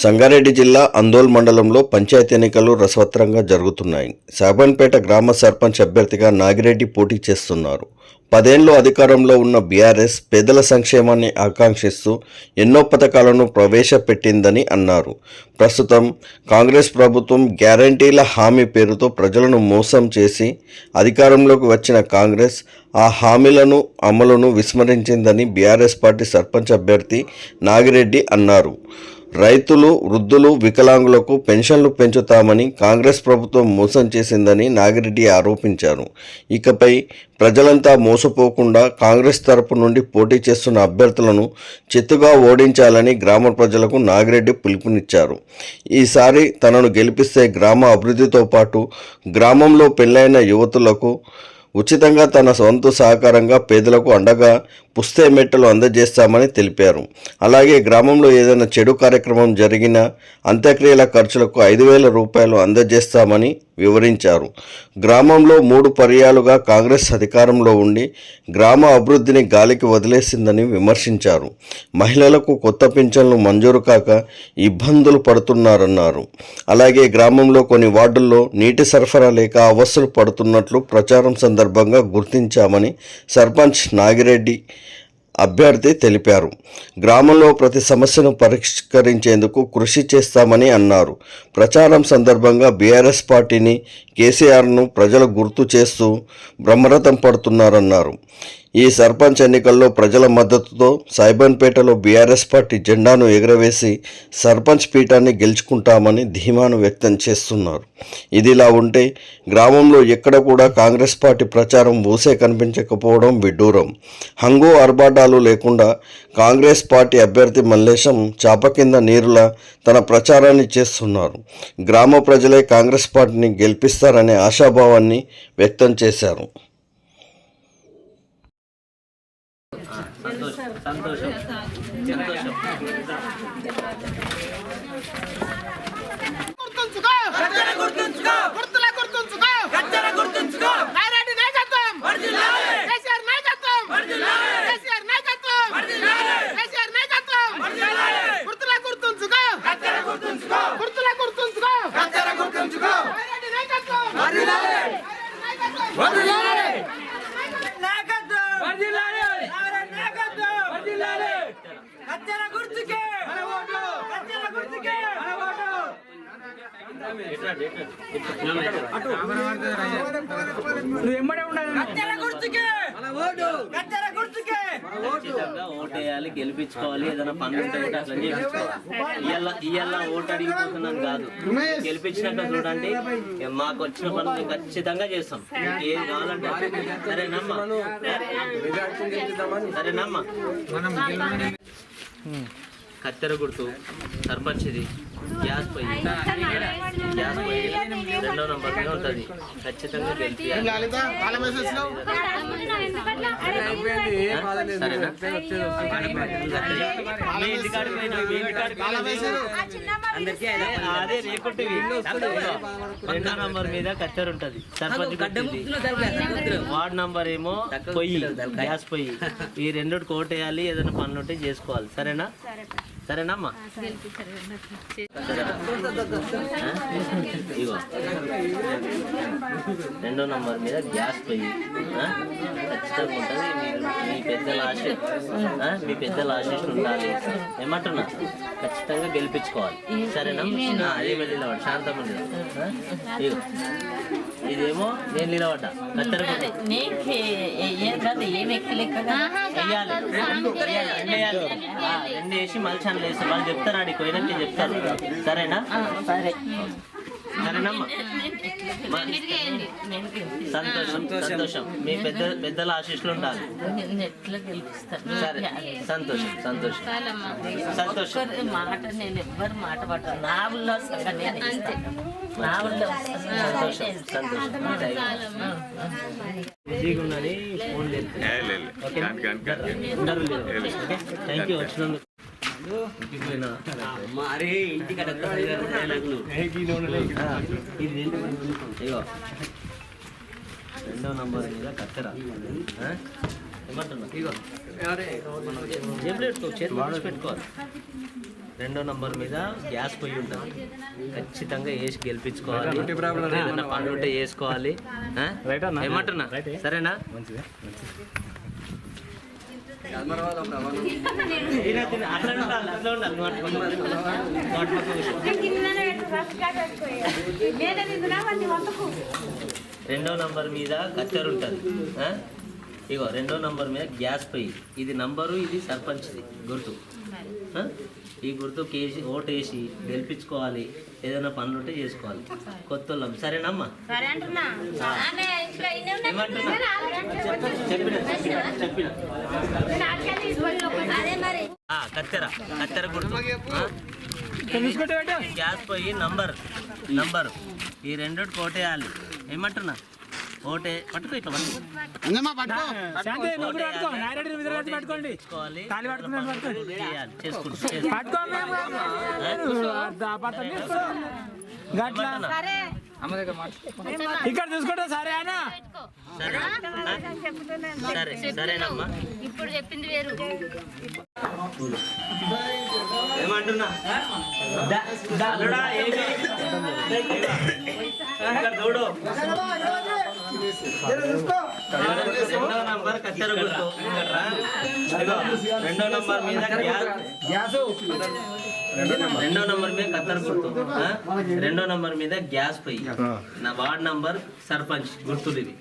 సంగారెడ్డి జిల్లా అందోల్ మండలంలో పంచాయతీ ఎన్నికలు రసవత్రంగా జరుగుతున్నాయి. సాబన్పేట గ్రామ సర్పంచ్ అభ్యర్థిగా నాగిరెడ్డి పోటీ చేస్తున్నారు. పదేళ్ళు అధికారంలో ఉన్న బీఆర్ఎస్ పేదల సంక్షేమాన్ని ఆకాంక్షిస్తూ ఎన్నో పథకాలను ప్రవేశపెట్టిందని అన్నారు. ప్రస్తుతం కాంగ్రెస్ ప్రభుత్వం గ్యారంటీల హామీ పేరుతో ప్రజలను మోసం చేసి అధికారంలోకి వచ్చిన కాంగ్రెస్ ఆ హామీలను అమలును విస్మరించిందని బీఆర్ఎస్ పార్టీ సర్పంచ్ అభ్యర్థి నాగిరెడ్డి అన్నారు. రైతులు వృద్ధులు వికలాంగులకు పెన్షన్లు పెంచుతామని కాంగ్రెస్ ప్రభుత్వం మోసం చేసిందని నాగిరెడ్డి ఆరోపించారు. ఇకపై ప్రజలంతా మోసపోకుండా కాంగ్రెస్ తరపు నుండి పోటీ చేస్తున్న అభ్యర్థులను చెత్తుగా ఓడించాలని గ్రామ ప్రజలకు నాగిరెడ్డి పిలుపునిచ్చారు. ఈసారి తనను గెలిపిస్తే గ్రామ అభివృద్ధితో పాటు గ్రామంలో పెళ్ళైన యువతులకు ఉచితంగా తన సొంత సహకారంగా పేదలకు అండగా పుస్తే మెట్టలు అందజేస్తామని తెలిపారు. అలాగే గ్రామంలో ఏదైనా చెడు కార్యక్రమం జరిగినా అంత్యక్రియల ఖర్చులకు ఐదు వేల రూపాయలు అందజేస్తామని వివరించారు. గ్రామంలో మూడు పర్యాలుగా కాంగ్రెస్ అధికారంలో ఉండి గ్రామ అభివృద్ధిని గాలికి వదిలేసిందని విమర్శించారు. మహిళలకు కొత్త పింఛన్లు మంజూరు కాక ఇబ్బందులు పడుతున్నారన్నారు. అలాగే గ్రామంలో కొన్ని వార్డుల్లో నీటి సరఫరా లేక అవస్థలు పడుతున్నట్లు ప్రచారం సందర్భంగా గుర్తించామని సర్పంచ్ నాగిరెడ్డి అభ్యర్థి తెలిపారు. గ్రామంలో ప్రతి సమస్యను పరిష్కరించేందుకు కృషి చేస్తామని అన్నారు. ప్రచారం సందర్భంగా బీఆర్ఎస్ పార్టీని కేసీఆర్ను ప్రజలు గుర్తు చేస్తూ బ్రహ్మరథం పడుతున్నారన్నారు. ఈ సర్పంచ్ ఎన్నికల్లో ప్రజల మద్దతుతో సైబన్పేటలో బీఆర్ఎస్ పార్టీ జెండాను ఎగురవేసి సర్పంచ్ పీఠాన్ని గెలుచుకుంటామని ధీమాను వ్యక్తం చేస్తున్నారు. ఇదిలా ఉంటే గ్రామంలో ఎక్కడ కూడా కాంగ్రెస్ పార్టీ ప్రచారం ఊసే కనిపించకపోవడం విడ్డూరం. హంగు ఆర్భాటాలు లేకుండా కాంగ్రెస్ పార్టీ అభ్యర్థి మల్లేశం చాప కింద నీరులా తన ప్రచారాన్ని చేస్తున్నారు. గ్రామ ప్రజలే కాంగ్రెస్ పార్టీని గెలిపిస్తారనే ఆశాభావాన్ని వ్యక్తం చేశారు. సంతోషం సంతోషం సంతోషం ఓటేయాలి గెలిపించుకోవాలి ఏదైనా పనులు ఉంటే కూడా అట్లా ఇవాళ ఓటు అడిగిపోతున్నాను కాదు. గెలిపించినాక చూడండి. మాకు వచ్చిన పనులు మేము ఖచ్చితంగా చేస్తాం. మీకు ఏది కావాలంటే సరేనమ్మా సరేనమ్మా కత్తెర గుర్తు సర్పంచ్ ఇది గ్యాస్ పొయ్యి గ్యాస్ పొయ్యి రెండో నంబర్ మీద ఉంటుంది. ఖచ్చితంగా. అదే రెండో నంబర్ మీద కత్తెర ఉంటది. సర్పంచ్. వార్డ్ నంబర్ ఏమో పొయ్యి గ్యాస్ పొయ్యి. ఈ రెండు కోటేయాలి ఏదైనా పనులు ఉంటే చేసుకోవాలి. సరేనా? సరేనమ్మా. ఇగో. రెండో నంబర్ మీద గ్యాస్ పొయ్యి? ఖచ్చితంగా ఉంటుంది మీ- పెద్దల ఆశ? మీ పెద్దల ఆశీస్ ఉండాలి. ఏమంటున్నా? ఖచ్చితంగా గెలిపించుకోవాలి. సరేనా? ఏమి నిలబడి. శాంతం ఇగో. ఇదేమో నేను నిలబడ్డా. కత్తెర నీకు. రెండు వేసి మళ్ళీ ఛానల్ వేసి వాళ్ళు చెప్తారు ఆడికి పోయినాక చెప్తారు. సరేనా? సరే. సరేనమ్మా సంతోషం సంతోషం. మీ పెద్ద పెద్దల ఆశీస్సులు ఉండాలి. సరే. సంతోషం సంతోషం. సంతోషం. మాట నేను ఎవ్వరు మాట పట్టను. నా ఊళ్ళో సగం నేను ఇస్తాను. నా ఊళ్ళో సంతోషం సంతోషం. బిజీగా ఉన్నది ఫోన్ లేదు. ఓకే? థ్యాంక్ యూ వచ్చినందుకు. అరే ఇంటికి ఇగో రెండో నంబర్ మీద కత్తెరా ఏమంటున్నా ఇగో జేబులో పెట్టుకో చేతి పెట్టుకోవాలి రెండో నంబర్ మీద గ్యాస్ పొయ్యి ఉంటుంది ఖచ్చితంగా వేసి గెలిపించుకోవాలి ఏదైనా వేసుకోవాలి ఏమంటున్నా సరేనా మంచిదే తిన. అట్లా ఉండాలి, అట్లా ఉండాలి. నోటి పక్కన, నోటి పక్కన కూర్చో. రెండో నంబర్ మీద కత్తెర ఉంటుంది. ఇగో రెండో నంబర్ మీద గ్యాస్ పొయ్యి. ఇది నంబరు ఇది సర్పంచ్ది. గుర్తు. ఈ గుర్తు కేసి ఓటు వేసి గెలిపించుకోవాలి. ఏదైనా పనులు ఉంటే చేసుకోవాలి. కొత్త సరేనమ్మా? కత్తెర కత్తెర గుర్తు? గ్యాస్ పోయి నంబర్ నంబర్. ఈ రెండు కోటేయాలి ఏమంటున్నా? ఓటే పట్టుకో ఇట్లా పట్టుకో. ఓటేయాలి, గెలిపించుకోవాలి. చేయాలి, చేసుకుంటూ, చేసుకుంటూ. ఏమంటున్నా? ఇక్కడ చూసుకుంటా సరే ఆయన సరే సరే సరేనమ్మా ఇప్పుడు చెప్పింది వేరు ఏమంటున్నా చూడు రెండో నంబర్ కత్తెర గుర్తు రెండో నంబర్ మీద గ్యాస్ రెండో నంబర్ మీద కత్తెర గుర్తు? రెండో నంబర్ మీద గ్యాస్ పొయ్యి. నా వార్డ్ నంబర్ సర్పంచ్. గుర్తులు ఇవి.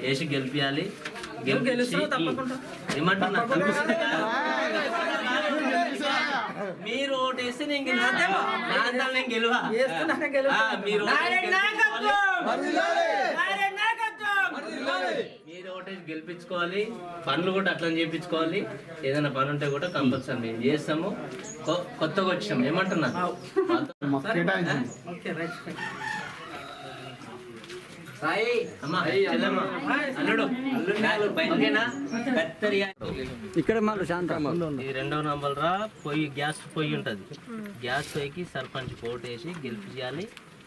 వేసి గెలిపియాలి. ఏమంటున్నా? మీరు ఓటేస్తే నేను అంతా నేను గెలువా? మీరు ఓటేసి మీరు ఓటేసి గెలిపించుకోవాలి. పనులు కూడా అట్లా చేయించుకోవాలి ఏదైనా పని ఉంటే కూడా కంపల్సరీ మేము చేస్తాము. కొత్తగా వచ్చాము ఏమంటున్నా? ఇక్కడ ఈ రెండో నంబర్ రా పొయ్యి గ్యాస్ పొయ్యి ఉంటుంది. గ్యాస్ పొయ్యికి సర్పంచ్ ఓటేసి గెలిపించాలి.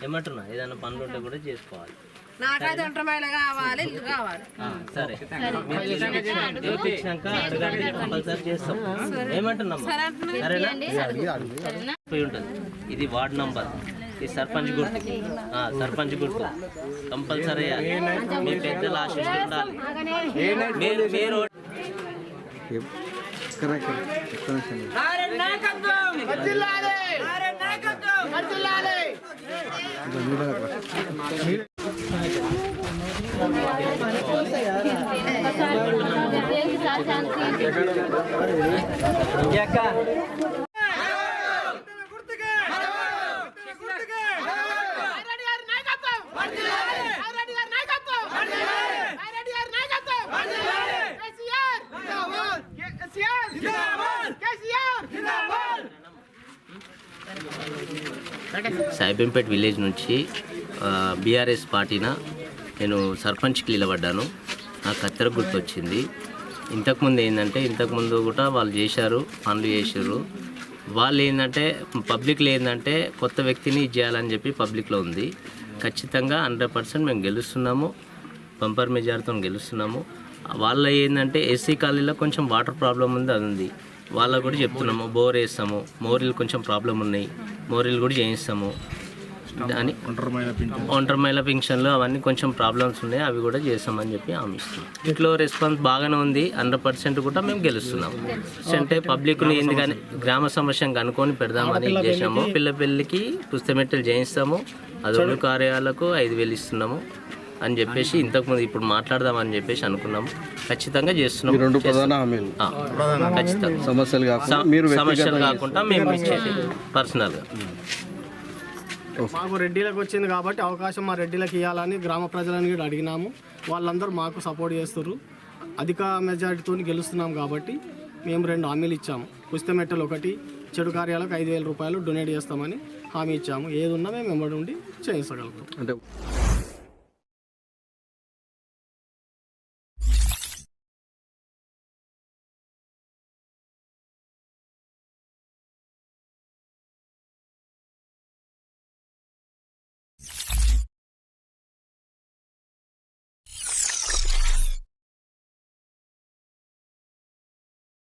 ఏమంటున్నా? ఏదైనా పనులు ఉంటే కూడా చేసుకోవాలి. నాకైతే ఒంటరిమైల కావాలి ఇల్లు కావాలి. సరే. కంపల్సరీ చేస్తాం. ఏమంటున్నాం? సరేనా? పోయి ఉంటుంది. ఇది వార్డ్ నంబర్. ఈ సర్పంచ్ గుర్తు. ఆ, సర్పంచ్ గుర్తు. కంపల్సరీ మీ పెద్దల ఆశీస్సు ఉండాలి. మీరు మీరు నాయకత్వం! సాయిబెంపేట్ విలేజ్ నుంచి బీఆర్ఎస్ పార్టీన నేను సర్పంచ్కి నిలబడ్డాను. నా కత్తెర గుర్తు వచ్చింది ఇంతకుముందు ఏంటంటే ఇంతకుముందు కూడా వాళ్ళు చేశారు పనులు చేశారు. వాళ్ళు ఏంటంటే పబ్లిక్లో ఏంటంటే కొత్త వ్యక్తిని చేయాలని చెప్పి పబ్లిక్లో ఉంది. ఖచ్చితంగా హండ్రెడ్ పర్సెంట్ మేము గెలుస్తున్నాము. బంపర్ మెజార్తో గెలుస్తున్నాము. వాళ్ళ ఏంటంటే ఎస్సీ కాలనీలో కొంచెం వాటర్ ప్రాబ్లం ఉంది అది ఉంది. వాళ్ళకు కూడా చెప్తున్నాము బోర్ వేస్తాము. మోరీలు కొంచెం ప్రాబ్లం ఉన్నాయి. మోరీలు కూడా చేయిస్తాము. అని ఒంటరిమైల పింఛన్లు అవన్నీ కొంచెం ప్రాబ్లమ్స్ ఉన్నాయి అవి కూడా చేస్తామని చెప్పి హామీ ఇస్తున్నాం. ఇంట్లో రెస్పాన్స్ బాగానే ఉంది హండ్రెడ్ పర్సెంట్ కూడా మేము గెలుస్తున్నాం. అంటే పబ్లిక్ని ఎందుకని గ్రామ సమస్యను కనుక్కొని పెడదామని చేసాము పిల్ల పెళ్ళికి పుస్తమెట్టలు చేయిస్తాము. అదొక కార్యాలకు ఐదు వేలు ఇస్తున్నాము అని చెప్పేసి ఇంతకుముందు ఇప్పుడు మాట్లాడదామని చెప్పేసి అనుకున్నాము. ఖచ్చితంగా చేస్తున్నాం రెండు ప్రధాన హామీలు. ఖచ్చితంగా. సమస్యలు కాకుండా మేము ఇచ్చేది పర్సనల్గా. మాకు రెడ్డిలకు వచ్చింది కాబట్టి అవకాశం మా రెడ్డిలకు ఇవ్వాలని గ్రామ ప్రజలను కూడా అడిగినాము. వాళ్ళందరూ మాకు సపోర్ట్ చేస్తారు అధిక మెజారిటీతో గెలుస్తున్నాం కాబట్టి మేము రెండు హామీలు ఇచ్చాము. పుస్తమెట్టలు ఒకటి చెడు కార్యాలకు ఐదు వేల రూపాయలు డొనేట్ చేస్తామని హామీ ఇచ్చాము. ఏది ఉన్నా మేము వెంబడి ఉండి చేయించగలుగుతాం. అంటే